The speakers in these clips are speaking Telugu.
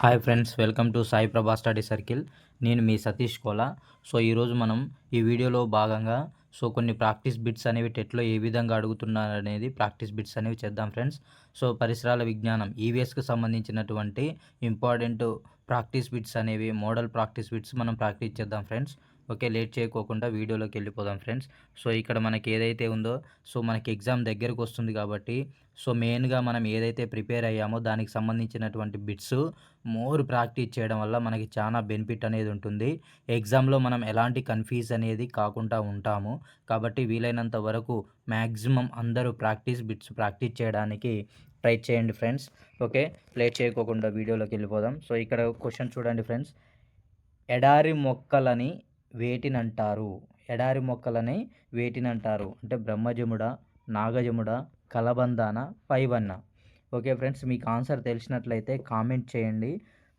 Hi friends welcome to Sai Prabha study circle. నేను మీ సతీష్ కోలా. సో ఈరోజు మనం ఈ వీడియోలో భాగంగా సో కొన్ని ప్రాక్టీస్ బిట్స్ అనేవి టెట్లో ఏ విధంగా అడుగుతున్నారు అనేది ప్రాక్టీస్ బిట్స్ అనేవి చేద్దాం ఫ్రెండ్స్. సో పరిసరాల విజ్ఞానం ఈవీఎస్కి సంబంధించినటువంటి ఇంపార్టెంట్ ప్రాక్టీస్ బిట్స్ అనేవి మోడల్ ప్రాక్టీస్ బిట్స్ మనం ప్రాక్టీస్ చేద్దాం ఫ్రెండ్స్. ఓకే లేట్ చేయకోకుండా వీడియోలోకి వెళ్ళిపోదాం ఫ్రెండ్స్. సో ఇక్కడ మనకి ఏదైతే ఉందో సో మనకి ఎగ్జామ్ దగ్గరకు వస్తుంది కాబట్టి సో మెయిన్గా మనం ఏదైతే ప్రిపేర్ అయ్యామో దానికి సంబంధించినటువంటి బిట్స్ మోర్ ప్రాక్టీస్ చేయడం వల్ల మనకి చాలా బెనిఫిట్ అనేది ఉంటుంది. ఎగ్జామ్లో మనం ఎలాంటి కన్ఫ్యూజ్ అనేది కాకుండా ఉంటాము. కాబట్టి వీలైనంత వరకు మ్యాక్సిమం అందరూ ప్రాక్టీస్ బిట్స్ ప్రాక్టీస్ చేయడానికి ట్రై చేయండి ఫ్రెండ్స్. ఓకే ప్లే చేయకోకుండా వీడియోలోకి వెళ్ళిపోదాం. సో ఇక్కడ క్వశ్చన్ చూడండి ఫ్రెండ్స్. ఎడారి మొక్కలని వేటినంటారు? ఎడారి మొక్కలని వేటినంటారు? అంటే బ్రహ్మజముడ నాగజముడ కలబందాన పైవన్న ఓకే ఫ్రెండ్స్ మీకు ఆన్సర్ తెలిసినట్లయితే కామెంట్ చేయండి.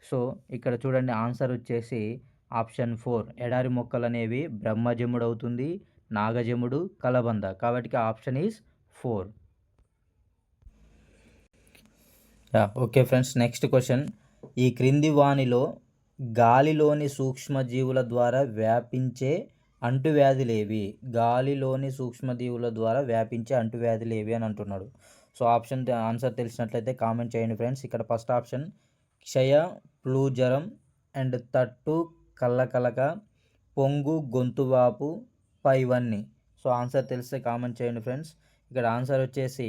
సో ఇక్కడ చూడండి ఆన్సర్ వచ్చేసి ఆప్షన్ ఫోర్. ఎడారి మొక్కలు అనేవి బ్రహ్మజముడు అవుతుంది నాగజముడు కలబంద. కాబట్టి option is four. Okay friends next question. ఈ క్రింది వాణిలో గాలిలోని సూక్ష్మజీవుల ద్వారా వ్యాపించే అంటువ్యాధులేవి. గాలిలోని సూక్ష్మజీవుల ద్వారా వ్యాపించే అంటువ్యాధులేవి అని అంటున్నాడు. సో ఆప్షన్ ఆన్సర్ తెలిసినట్లయితే కామెంట్ చేయండి ఫ్రెండ్స్. ఇక్కడ ఫస్ట్ ఆప్షన్ క్షయ ఫ్లూ జ్వరం అండ్ తట్టు కళ్ళకలక పొంగు గొంతువాపు పైవన్నీ. సో ఆన్సర్ తెలిస్తే కామెంట్ చేయండి ఫ్రెండ్స్. ఇక్కడ ఆన్సర్ వచ్చేసి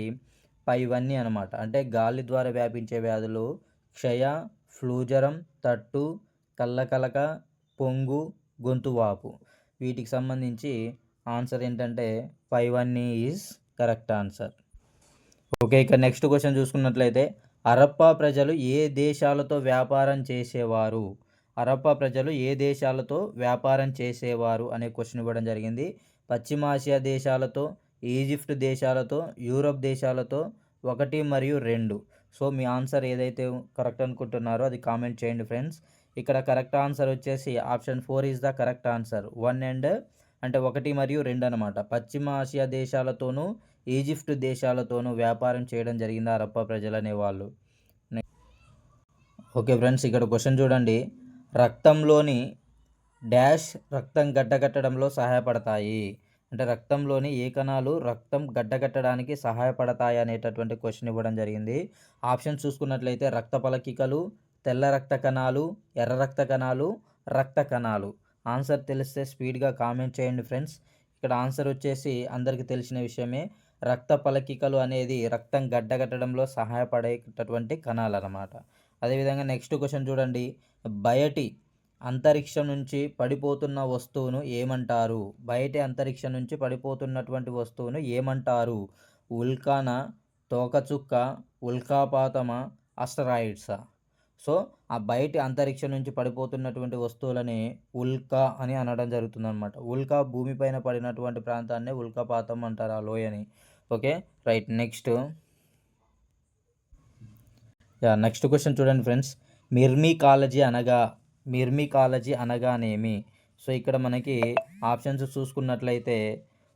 పైవన్నీ అనమాట అంటే గాలి ద్వారా వ్యాపించే వ్యాధులు క్షయ ఫ్లూ జ్వరం తట్టు కళ్ళకలక పొంగు గొంతువాపు వీటికి సంబంధించి ఆన్సర్ ఏంటంటే five one is correct answer. Okay ఇక నెక్స్ట్ క్వశ్చన్ చూసుకున్నట్లయితే అరప్పా ప్రజలు ఏ దేశాలతో వ్యాపారం చేసేవారు? అరప్పా ప్రజలు ఏ దేశాలతో వ్యాపారం చేసేవారు అనే క్వశ్చన్ ఇవ్వడం జరిగింది. పశ్చిమాసియా దేశాలతో ఈజిప్ట్ దేశాలతో యూరప్ దేశాలతో ఒకటి మరియు రెండు. సో మీ ఆన్సర్ ఏదైతే కరెక్ట్ అనుకుంటున్నారో అది కామెంట్ చేయండి ఫ్రెండ్స్. ఇక్కడ కరెక్ట్ ఆన్సర్ వచ్చేసి option four is the correct answer. One and అంటే ఒకటి మరియు రెండు అనమాట పశ్చిమ ఆసియా దేశాలతోనూ ఈజిప్ట్ దేశాలతోనూ వ్యాపారం చేయడం జరిగింది అరప్ప ప్రజలు అనేవాళ్ళు? ఓకే ఫ్రెండ్స్ ఇక్కడ క్వశ్చన్ చూడండి. రక్తంలోని డాష్ రక్తం గడ్డగట్టడంలో సహాయపడతాయి. అంటే రక్తంలోని ఏ కణాలు రక్తం గడ్డగట్టడానికి సహాయపడతాయి అనేటటువంటి క్వశ్చన్ ఇవ్వడం జరిగింది. ఆప్షన్ చూసుకున్నట్లయితే రక్త పలకికలు తెల్ల రక్త కణాలు ఎర్ర రక్త కణాలు రక్త కణాలు. ఆన్సర్ తెలిస్తే స్పీడ్గా కామెంట్ చేయండి ఫ్రెండ్స్. ఇక్కడ ఆన్సర్ వచ్చేసి అందరికీ తెలిసిన విషయమే. రక్త పలకికలు అనేది రక్తం గడ్డగట్టడంలో సహాయపడేటటువంటి కణాలు అన్నమాట అదేవిధంగా నెక్స్ట్ క్వశ్చన్ చూడండి. బయటి అంతరిక్షం నుంచి పడిపోతున్న వస్తువును ఏమంటారు? బయటి అంతరిక్షం నుంచి పడిపోతున్నటువంటి వస్తువును ఏమంటారు? ఉల్కాన తోకచుక్క ఉల్కాపాతమా అస్టరాయిడ్సా సో ఆ బయటి అంతరిక్షం నుంచి పడిపోతున్నటువంటి వస్తువులని ఉల్కా అని అనడం జరుగుతుందన్నమాట. ఉల్కా భూమిపైన పడినటువంటి ప్రాంతాన్ని ఉల్కాపాతం అంటారు ఆ లోయని. Okay right next. Ya next question చూడండి ఫ్రెండ్స్. మిర్మీ కాలజీ అనగా మిర్మీ కాలజీ అనగానేమి? సో ఇక్కడ మనకి ఆప్షన్స్ చూసుకున్నట్లయితే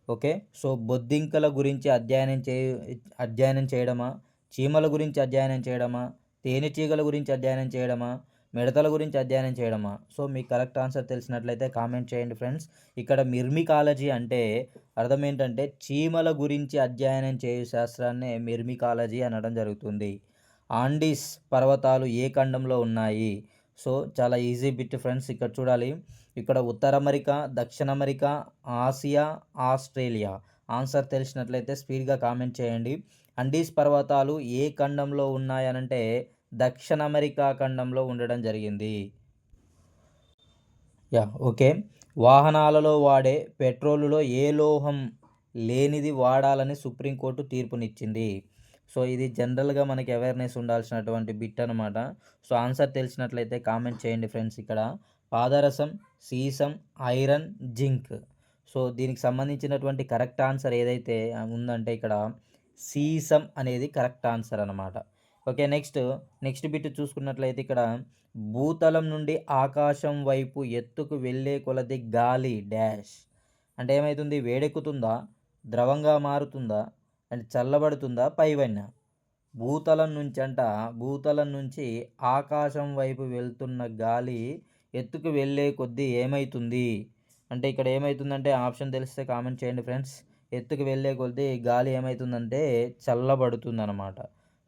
ఓకే సో బొద్దింకల గురించి అధ్యయనం చే అధ్యయనం చేయడమా? చీమల గురించి అధ్యయనం చేయడమా? తేనెటీగల గురించి అధ్యయనం చేయడమా? మిడతల గురించి అధ్యయనం చేయడమా? సో మీకు కరెక్ట్ ఆన్సర్ తెలిసినట్లయితే కామెంట్ చేయండి ఫ్రెండ్స్. ఇక్కడ మిర్మికాలజీ అంటే అర్థం ఏంటంటే చీమల గురించి అధ్యయనం చేయు శాస్త్రాన్నే మిర్మికాలజీ అనడం జరుగుతుంది. ఆండీస్ పర్వతాలు ఏ ఖండంలో ఉన్నాయి? సో చాలా ఈజీ బిట్ ఫ్రెండ్స్ ఇక్కడ చూడాలి. ఇక్కడ ఉత్తర అమెరికా దక్షిణ అమెరికా ఆసియా ఆస్ట్రేలియా. ఆన్సర్ తెలిసినట్లయితే స్పీడ్గా కామెంట్ చేయండి. అండీస్ పర్వతాలు ఏ ఖండంలో ఉన్నాయనంటే దక్షిణ అమెరికా ఖండంలో ఉండడం జరిగింది. Ya okay. వాహనాలలో వాడే పెట్రోలులో ఏ లోహం లేనిది వాడాలని సుప్రీంకోర్టు తీర్పునిచ్చింది. సో ఇది జనరల్గా మనకి అవేర్నెస్ ఉండాల్సినటువంటి బిట్ అనమాట సో ఆన్సర్ తెలిసినట్లయితే కామెంట్ చేయండి ఫ్రెండ్స్ ఇక్కడ. పాదరసం సీసం ఐరన్ జింక్. సో దీనికి సంబంధించినటువంటి కరెక్ట్ ఆన్సర్ ఏదైతే ఉందంటే ఇక్కడ సీసం అనేది కరెక్ట్ ఆన్సర్ అనమాట ఓకే నెక్స్ట్ నెక్స్ట్ బిట్ చూసుకున్నట్లయితే ఇక్కడ భూతలం నుండి ఆకాశం వైపు ఎత్తుకు వెళ్ళే కొలది గాలి డాష్. అంటే ఏమవుతుంది వేడెక్కుతుందా? ద్రవంగా మారుతుందా? అండ్ చల్లబడుతుందా? పైవన్న భూతలం నుంచి అంట భూతలం నుంచి ఆకాశం వైపు వెళ్తున్న గాలి ఎత్తుకు వెళ్ళే కొద్దీ ఏమవుతుంది అంటే ఇక్కడ ఏమవుతుందంటే ఆప్షన్ తెలిస్తే కామెంట్ చేయండి ఫ్రెండ్స్. ఎత్తుకు వెళ్ళే కొద్దీ గాలి ఏమవుతుందంటే చల్లబడుతుంది అనమాట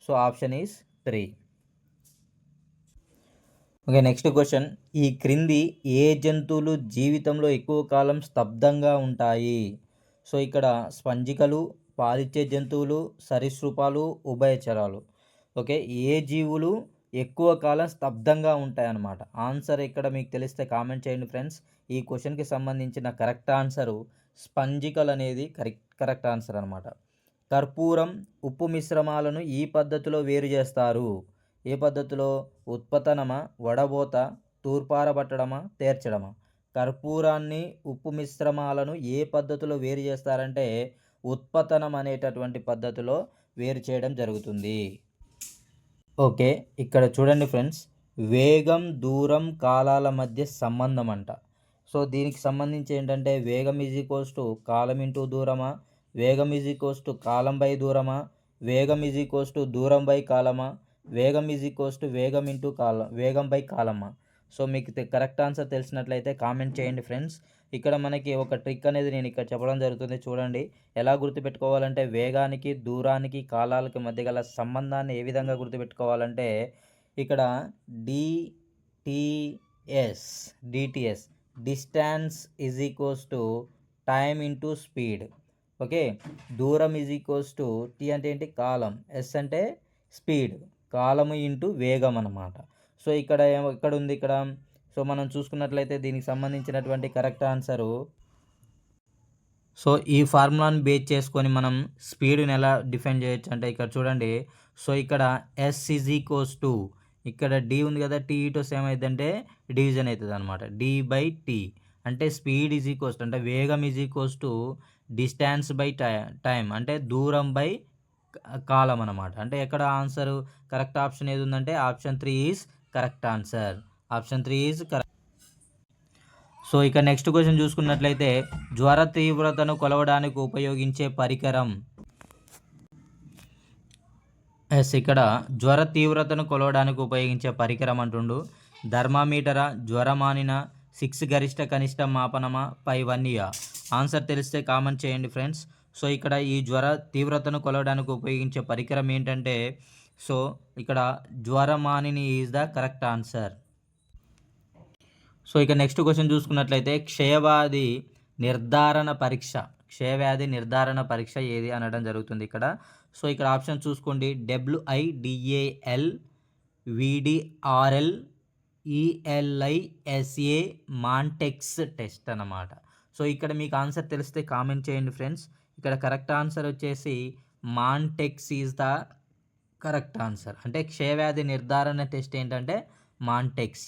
so option is three. Okay next question. ఈ క్రింది ఏ జంతువులు జీవితంలో ఎక్కువ కాలం స్తబ్దంగా ఉంటాయి? సో ఇక్కడ స్పంజికలు పాలిచ్చే జంతువులు సరీసృపాలు ఉభయచరాలు ఓకే ఏ జీవులు ఎక్కువ కాలం స్తబ్దంగా ఉంటాయన్నమాట. ఆన్సర్ ఇక్కడ మీకు తెలిస్తే కామెంట్ చేయండి ఫ్రెండ్స్. ఈ క్వశ్చన్కి సంబంధించిన కరెక్ట్ ఆన్సరు స్పంజికలు అనేది కరెక్ట్ కరెక్ట్ ఆన్సర్ అనమాట కర్పూరం ఉప్పు మిశ్రమాలను ఈ పద్ధతిలో వేరు చేస్తారు. ఏ పద్ధతిలో? ఉత్పతనమా? వడబోత? తూర్పారబట్టడమా? తేర్చడమా? కర్పూరాన్ని ఉప్పు మిశ్రమాలను ఏ పద్ధతిలో వేరు చేస్తారంటే ఉత్పతనం అనేటటువంటి పద్ధతిలో వేరు చేయడం జరుగుతుంది. ఓకే ఇక్కడ చూడండి ఫ్రెండ్స్. వేగం దూరం కాలాల మధ్య సంబంధం అంట. సో దీనికి సంబంధించి ఏంటంటే వేగం ఈజ్ ఈక్వల్స్ టు కాలం ఇంటూ దూరమా? వేగం ఈజ్ ఈక్వల్స్ టు కాలం బై దూరమా? వేగం ఈజ్ ఈక్వల్స్ టు దూరం బై కాలమా? వేగం ఈజ్ ఈక్వల్స్ టు వేగం ఇంటూ కాలం వేగం బై కాలమా? సో మీకు కరెక్ట్ ఆన్సర్ తెలిసినట్లయితే కామెంట్ చేయండి ఫ్రెండ్స్. ఇక్కడ మనకి ఒక ట్రిక్ అనేది నేను ఇక్కడ చెప్పడం జరుగుతుంది. చూడండి. ఎలా గుర్తుపెట్టుకోవాలంటే వేగానికి దూరానికి కాలాలకి మధ్య గల సంబంధాన్ని ఏ విధంగా గుర్తుపెట్టుకోవాలంటే ఇక్కడ DTS DTS distance is equals to time into speed okay? దూరం ఈజ్ ఈక్వల్స్ టు టీ అంటే ఏంటి? కాలం. ఎస్ అంటే స్పీడ్ కాలము ఇంటూ వేగం అనమాట సో ఇక్కడ ఎక్కడ ఉంది ఇక్కడ? సో మనం చూసుకున్నట్లయితే దీనికి సంబంధించినటువంటి కరెక్ట్ ఆన్సరు. సో ఈ ఫార్ములాను బేస్ చేసుకొని మనం స్పీడ్ని ఎలా డిఫైన్ చేయొచ్చు అంటే ఇక్కడ చూడండి. సో ఇక్కడ ఎస్ ఈజ్ ఈక్వల్స్ టు ఇక్కడ డి ఉంది కదా టీ ఈటోస్ ఏమైందంటే డివిజన్ అవుతుంది అనమాట డి బై టీ అంటే స్పీడ్ ఈజ్ ఈక్వల్స్ అంటే వేగం is equals to distance by time అంటే దూరం బై కాలం అనమాట అంటే ఎక్కడ ఆన్సర్? కరెక్ట్ ఆప్షన్ ఏది ఉందంటే option three is correct answer option three is correct. So ఇక నెక్స్ట్ క్వశ్చన్ చూసుకున్నట్లయితే జ్వర తీవ్రతను కొలవడానికి ఉపయోగించే పరికరం. ఎస్ ఇక్కడ జ్వర తీవ్రతను కొలవడానికి ఉపయోగించే పరికరం అంటుండు. ధర్మామీటరా జ్వరమానిన సిక్స్ గరిష్ట కనిష్ట మాపనమా పై వన్ ఇయర్ ఆన్సర్ తెలిస్తే కామెంట్ చేయండి ఫ్రెండ్స్. సో ఇక్కడ ఈ జ్వర తీవ్రతను కొలవడానికి ఉపయోగించే పరికరం ఏంటంటే సో ఇక్కడ జ్వరమానిని is the correct answer. So ఇక నెక్స్ట్ క్వశ్చన్ చూసుకున్నట్లయితే క్షయవ్యాధి నిర్ధారణ పరీక్ష. క్షయవ్యాధి నిర్ధారణ పరీక్ష ఏది అనడం జరుగుతుంది ఇక్కడ. సో ఇక్కడ ఆప్షన్ చూసుకోండి. WIDAL VDRL ELISA Mantoux test అన్నమాట. సో ఇక్కడ మీకు ఆన్సర్ తెలిస్తే కామెంట్ చేయండి ఫ్రెండ్స్ ఇక్కడ కరెక్ట్ ఆన్సర్ వచ్చేసి Mantoux is the correct answer అంటే క్షయవ్యాధి నిర్ధారణ టెస్ట్ ఏంటంటే మాంటెక్స్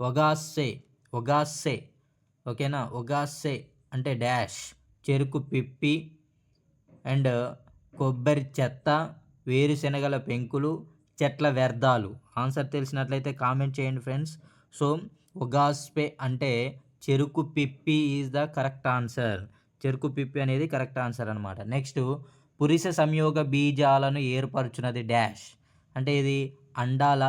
ఒగాసే ఒగాసే ఓకేనా? ఒగాసే అంటే డాష్ చెరుకు పిప్పి అండ్ కొబ్బరి చెత్త వేరుశనగల పెంకులు చెట్ల వ్యర్థాలు. ఆన్సర్ తెలిసినట్లయితే కామెంట్ చేయండి ఫ్రెండ్స్. సో ఒగాస్పే అంటే చెరుకు పిప్పి ఈజ్ ద కరెక్ట్ ఆన్సర్. చెరుకు పిప్పి అనేది కరెక్ట్ ఆన్సర్ అనమాట నెక్స్ట్ పురుష సంయోగ బీజాలను ఏర్పరచున్నది డాష్. అంటే ఇది అండాల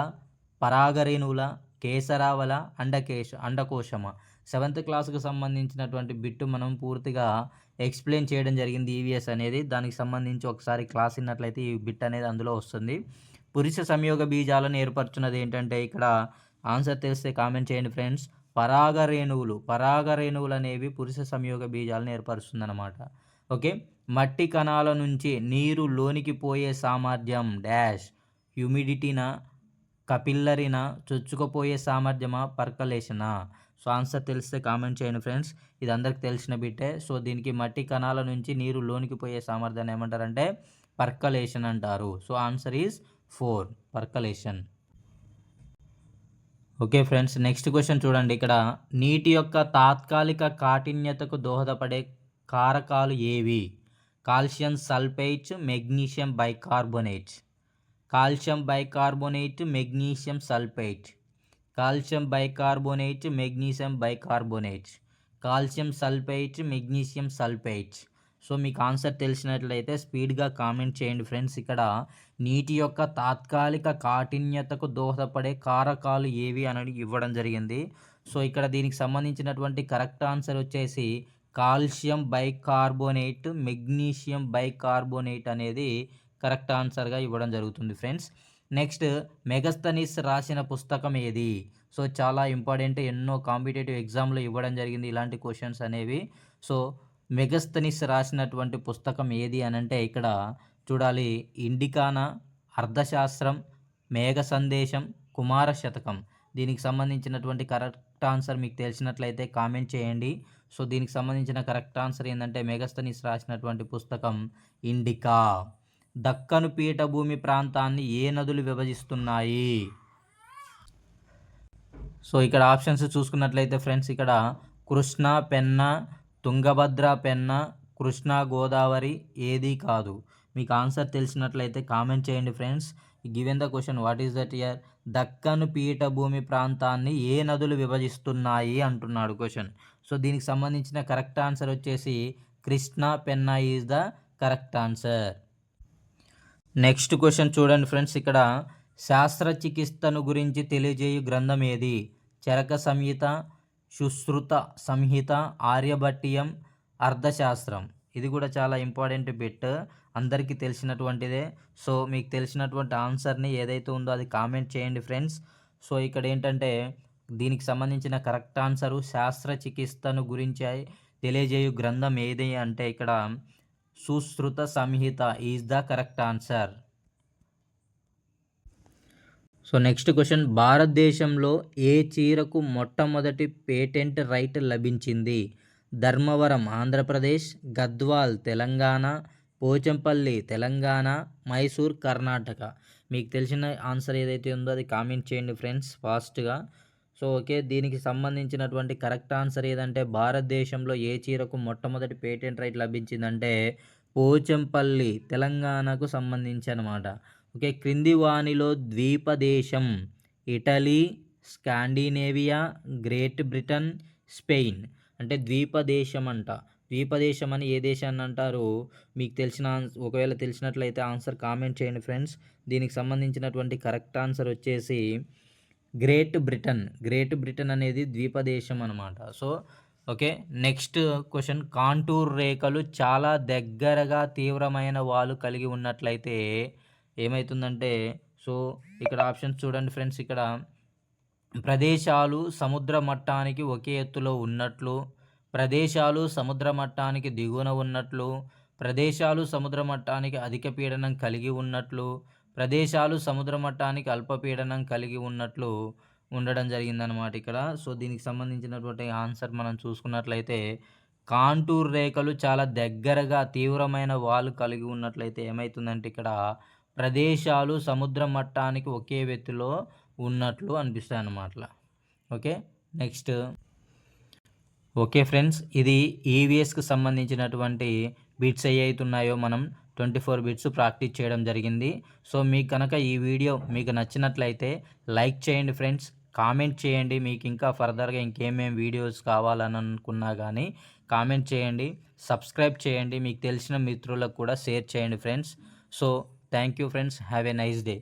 పరాగరేణువుల కేసరావల అండకేశ అండకోశమ. సెవెంత్ క్లాస్కు సంబంధించినటువంటి బిట్టు మనం పూర్తిగా ఎక్స్ప్లెయిన్ చేయడం జరిగింది ఈవీఎస్ అనేది. దానికి సంబంధించి ఒకసారి క్లాస్ విన్నట్లయితే ఈ బిట్ అనేది అందులో వస్తుంది. పురుష సంయోగ బీజాలను ఏర్పరచున్నది ఏంటంటే ఇక్కడ ఆన్సర్ తెలిస్తే కామెంట్ చేయండి ఫ్రెండ్స్. పరాగరేణువులు పరాగరేణువులు అనేవి పురుష సంయోగ బీజాలను ఏర్పరుస్తుందన్నమాట. ఓకే? మట్టి కణాల నుంచి నీరు లోనికి పోయే సామర్థ్యం డాష్. హ్యూమిడిటీనా? కపిల్లరిన చొచ్చుకుపోయే సామర్థ్యమా? పర్కలేషనా సో ఆన్సర్ తెలిస్తే కామెంట్ చేయండి ఫ్రెండ్స్. ఇది అందరికి తెలిసిన బిట్టే సో దీనికి మట్టి కణాల నుంచి నీరు లోనికి పోయే సామర్థ్యాన్ని ఏమంటారంటే పర్కలేషన్ అంటారు so answer is four. Percolation okay friends next question చూడండి. ఇక్కడ నీటి యొక్క తాత్కాలిక కాఠిన్యతకు దోహదపడే కారకాలు ఏవి? Calcium sulphates magnesium bicarbonates calcium bicarbonate magnesium sulphate. Calcium bicarbonate magnesium bicarbonate. Calcium sulphate magnesium sulphate. So మీకు ఆన్సర్ తెలిసినట్లయితే స్పీడ్గా కామెంట్ చేయండి ఫ్రెండ్స్. ఇక్కడ నీటి యొక్క తాత్కాలిక కాఠిన్యతకు దోహదపడే కారకాలు ఏవి అని ఇవ్వడం జరిగింది. సో ఇక్కడ దీనికి సంబంధించినటువంటి కరెక్ట్ ఆన్సర్ వచ్చేసి కాల్షియం బైకార్బోనేట్ మెగ్నీషియం బైకార్బోనేట్ అనేది కరెక్ట్ ఆన్సర్గా ఇవ్వడం జరుగుతుంది ఫ్రెండ్స్. నెక్స్ట్ మెగస్తనీస్ రాసిన పుస్తకం ఏది? సో చాలా ఇంపార్టెంట్ ఎన్నో కాంపిటేటివ్ ఎగ్జామ్లో ఇవ్వడం జరిగింది ఇలాంటి క్వశ్చన్స్ అనేవి. సో మెగస్తనిస్ రాసినటువంటి పుస్తకం ఏది అని అంటే ఇక్కడ చూడాలి ఇండికానా అర్థశాస్త్రం మేఘ సందేశం కుమార శతకం. దీనికి సంబంధించినటువంటి కరెక్ట్ ఆన్సర్ మీకు తెలిసినట్లయితే కామెంట్ చేయండి. సో దీనికి సంబంధించిన కరెక్ట్ ఆన్సర్ ఏంటంటే మెగస్తనిస్ రాసినటువంటి పుస్తకం ఇండికా. దక్కను పీఠభూమి ప్రాంతాన్ని ఏ నదులు విభజిస్తున్నాయి? సో ఇక్కడ ఆప్షన్స్ చూసుకున్నట్లయితే ఫ్రెండ్స్ ఇక్కడ కృష్ణ పెన్న తుంగభద్ర పెన్న కృష్ణా గోదావరి ఏది కాదు. మీకు ఆన్సర్ తెలిసినట్లయితే కామెంట్ చేయండి friends. Given the question what is that year? Deccan పీఠభూమి ప్రాంతాన్ని ఏ నదులు విభజిస్తున్నాయి అంటున్నాడు క్వశ్చన్. సో దీనికి సంబంధించిన కరెక్ట్ ఆన్సర్ వచ్చేసి Krishna Penna is the correct answer. Next question చూడండి ఫ్రెండ్స్. ఇక్కడ శాస్త్రచికిత్సను గురించి తెలియజేయు గ్రంథం ఏది? చరక సంహిత సుశ్రుత సంహిత ఆర్యభట్టీయం అర్థశాస్త్రం ఇది కూడా చాలా ఇంపార్టెంట్ బిట్. అందరికీ తెలిసినటువంటిదే. సో మీకు తెలిసినటువంటి ఆన్సర్ని ఏదైతే ఉందో అది కామెంట్ చేయండి ఫ్రెండ్స్. సో ఇక్కడ ఏంటంటే దీనికి సంబంధించిన కరెక్ట్ ఆన్సరు శాస్త్రచికిత్సను గురించి తెలియజేయు గ్రంథం ఏది అంటే ఇక్కడ Sushruta Samhita is the correct answer so next question భారతదేశంలో ఏ చీరకు మొట్టమొదటి పేటెంట్ రైట్ లభించింది? ధర్మవరం ఆంధ్రప్రదేశ్ గద్వాల్ తెలంగాణ పోచంపల్లి తెలంగాణ మైసూర్ కర్ణాటక. మీకు తెలిసిన ఆన్సర్ ఏదైతే ఉందో అది కామెంట్ చేయండి ఫ్రెండ్స్ ఫాస్ట్గా. సో ఓకే దీనికి సంబంధించినటువంటి కరెక్ట్ ఆన్సర్ ఏదంటే భారతదేశంలో ఏ చీరకు మొట్టమొదటి పేటెంట్ రైట్ లభించిందంటే పోచంపల్లి తెలంగాణకు సంబంధించి అనమాట ఓకే క్రింది వాణిలో ద్వీపదేశం Italy Scandinavia Great Britain Spain. అంటే ద్వీపదేశం అంట. ద్వీపదేశం అని ఏ దేశాన్ని అంటారు? మీకు తెలిసిన ఒకవేళ తెలిసినట్లయితే ఆన్సర్ కామెంట్ చేయండి ఫ్రెండ్స్. దీనికి సంబంధించినటువంటి కరెక్ట్ ఆన్సర్ వచ్చేసి గ్రేట్ బ్రిటన్. గ్రేట్ బ్రిటన్ అనేది ద్వీపదేశం అనమాట so okay next question. Contour రేఖలు చాలా దగ్గరగా తీవ్రమైన వాళ్ళు కలిగి ఉన్నట్లయితే ఏమవుతుందంటే సో ఇక్కడ ఆప్షన్స్ చూడండి ఫ్రెండ్స్. ఇక్కడ ప్రదేశాలు సముద్ర మట్టానికి ఒకే ఎత్తులో ఉన్నట్లు ప్రదేశాలు సముద్ర మట్టానికి దిగువన ఉన్నట్లు ప్రదేశాలు సముద్ర మట్టానికి అధిక పీడనం కలిగి ఉన్నట్లు ప్రదేశాలు సముద్ర మట్టానికి అల్పపీడనం కలిగి ఉన్నట్లు ఉండడం జరిగిందనమాట ఇక్కడ. సో దీనికి సంబంధించినటువంటి ఆన్సర్ మనం చూసుకున్నట్లయితే కాంటూర్ రేఖలు చాలా దగ్గరగా తీవ్రమైన వాలు కలిగి ఉన్నట్లయితే ఏమవుతుందంటే ఇక్కడ ప్రదేశాలు సముద్ర మట్టానికి ఒకే వ్యక్తిలో ఉన్నట్లు అనిపిస్తాయి అన్నమాట ఓకే నెక్స్ట్. ఓకే ఫ్రెండ్స్ ఇది ఈవీఎస్కి సంబంధించినటువంటి బిట్స్ ఏవైతున్నాయో మనం ట్వంటీ ఫోర్ బిట్స్ ప్రాక్టీస్ చేయడం జరిగింది. సో మీకు కనుక ఈ వీడియో మీకు నచ్చినట్లయితే లైక్ చేయండి ఫ్రెండ్స్. కామెంట్ చేయండి. మీకు ఇంకా ఫర్దర్గా ఇంకేమేమి వీడియోస్ కావాలని అనుకున్నా కానీ కామెంట్ చేయండి. సబ్స్క్రైబ్ చేయండి. మీకు తెలిసిన మిత్రులకు కూడా షేర్ చేయండి friends. So thank you friends. Have a nice day.